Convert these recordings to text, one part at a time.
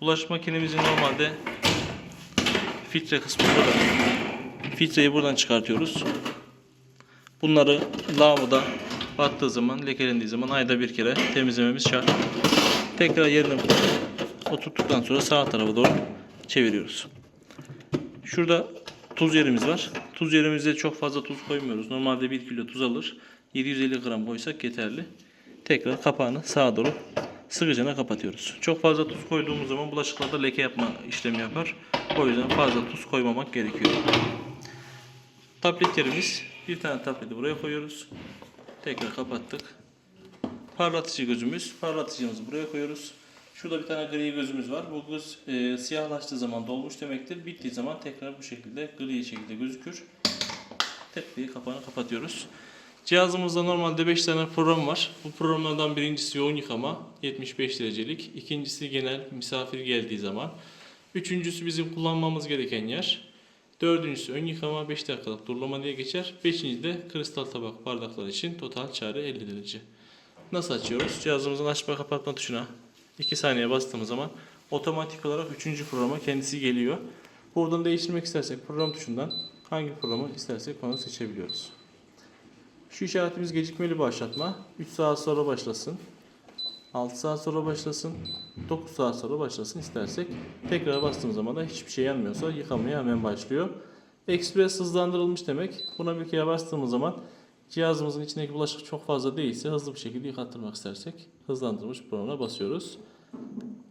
Bulaşık makinemizin normalde filtre kısmı burada. Filtreyi buradan çıkartıyoruz. Bunları lavaboda battığı zaman, lekelendiği zaman ayda bir kere temizlememiz şart. Tekrar yerine oturttuktan sonra sağ tarafa doğru çeviriyoruz. Şurada tuz yerimiz var. Tuz yerimize çok fazla tuz koymuyoruz. Normalde 1 kilo tuz alır. 750 gram koysak yeterli. Tekrar kapağını sağa doğru sıkıcana kapatıyoruz. Çok fazla tuz koyduğumuz zaman bulaşıklarda leke yapma işlemi yapar. O yüzden fazla tuz koymamak gerekiyor. Tabletlerimiz bir tane tableti buraya koyuyoruz. Tekrar kapattık. Parlatıcı gözümüz. Parlatıcımızı buraya koyuyoruz. Şurada bir tane gri gözümüz var. Bu göz e, siyahlaştığı zaman dolmuş demektir. Bittiği zaman tekrar bu şekilde gri şekilde gözükür. Tek kapağını kapatıyoruz. Cihazımızda normalde 5 tane program var. Bu programlardan birincisi yoğun yıkama 75 derecelik. İkincisi genel misafir geldiği zaman. Üçüncüsü bizim kullanmamız gereken yer. Dördüncüsü ön yıkama 5 dakikalık durulama diye geçer. Beşinci de kristal tabak bardaklar için total çare 50 derece. Nasıl açıyoruz? Cihazımızın açma kapatma tuşuna 2 saniye bastığımız zaman otomatik olarak 3. programa kendisi geliyor. Buradan değiştirmek istersek program tuşundan hangi programı istersek onu seçebiliyoruz. Şu işaretimiz gecikmeli başlatma. 3 saat sonra başlasın. 6 saat sonra başlasın. 9 saat sonra başlasın istersek. Tekrar bastığımız zaman da hiçbir şey yanmıyorsa yıkamaya hemen başlıyor. Express hızlandırılmış demek. Buna bir kere bastığımız zaman cihazımızın içindeki bulaşık çok fazla değilse hızlı bir şekilde yıkattırmak istersek hızlandırılmış programına basıyoruz.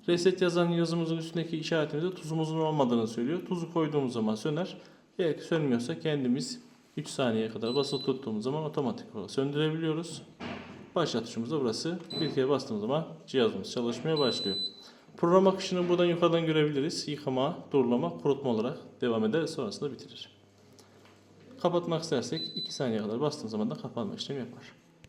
Reset yazan yazımızın üstündeki işaretimizde tuzumuzun olmadığını söylüyor. Tuzu koyduğumuz zaman söner. Eğer ki sönmüyorsa kendimiz 3 saniyeye kadar basılı tuttuğumuz zaman otomatik olarak söndürebiliyoruz. Başlat tuşumuz da burası. Bir kere bastığımız zaman cihazımız çalışmaya başlıyor. Program akışını buradan yukarıdan görebiliriz. Yıkama, durulama, kurutma olarak devam eder. Sonrasında bitirir. Kapatmak istersek 2 saniye kadar bastığımız zaman da kapanma işlemi yapar.